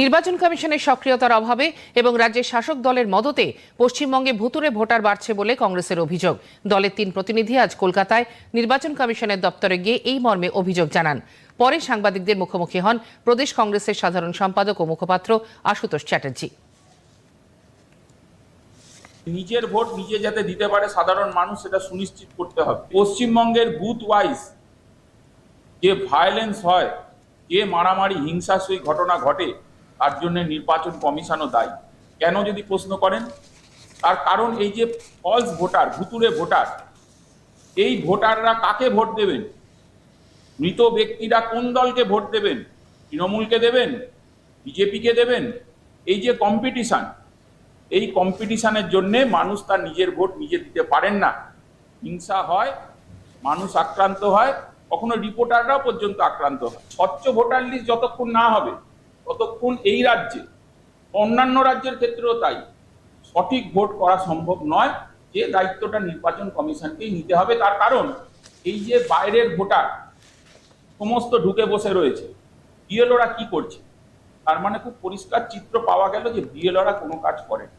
নির্বাচন কমিশনের সক্রিয়তার অভাবে এবং রাজ্যের শাসক দলের মদতে পশ্চিমবঙ্গে ভুতুরে ভোটার বাড়ছে বলে কংগ্রেসের অভিযোগ। দলের তিন প্রতিনিধি আজ কলকাতায় নির্বাচন কমিশনের দপ্তরে গিয়ে এই মর্মে অভিযোগ জানান। পরে সাংবাদিকদের মুখোমুখি হন প্রদেশ কংগ্রেসের সাধারণ সম্পাদক ও মুখপাত্র আশুতোষ চ্যাটার্জি। নিজের ভোট নিজে যাতে দিতে পারে সাধারণ মানুষ সেটা সুনিশ্চিত করতে হবে। পশ্চিমবঙ্গের বুথ ওয়াইজ যে ভায়োলেন্স হয়, যে মারামারি হিংসাশ্রয়ী ঘটনা ঘটে তার জন্য নির্বাচন কমিশনও দায়ী। কেন যদি প্রশ্ন করেন? তার কারণ এই যে ফলস ভোটার ভুতুরে ভোটার এই ভোটাররা কাকে ভোট দেবেন? মৃত ব্যক্তিরা কোন দলকে ভোট দেবেন? তৃণমূলকে দেবেন? বিজেপিকে দেবেন? এই যে কম্পিটিশন এই কম্পিটিশানের জন্যে মানুষ তার নিজের ভোট নিজে দিতে পারেন না। হিংসা হয়, মানুষ আক্রান্ত হয়, কখনো রিপোর্টাররাও পর্যন্ত আক্রান্ত হয়। স্বচ্ছ ভোটার লিস্ট যতক্ষণ না হবে ততক্ষণ এই রাজ্যে, অন্যান্য রাজ্যের ক্ষেত্রেও তাই, সঠিক ভোট করা সম্ভব নয় যে দায়িত্বটা নির্বাচন কমিশনকেই নিতে হবে তার কারণ, এই যে বাইরের ভোটার সমস্ত ঢুকে বসে রয়েছে, বিএলওরা কি করছে তার মানে খুব পরিষ্কার চিত্র পাওয়া গেল যে বিএলওরা কোনো কাজ করে না।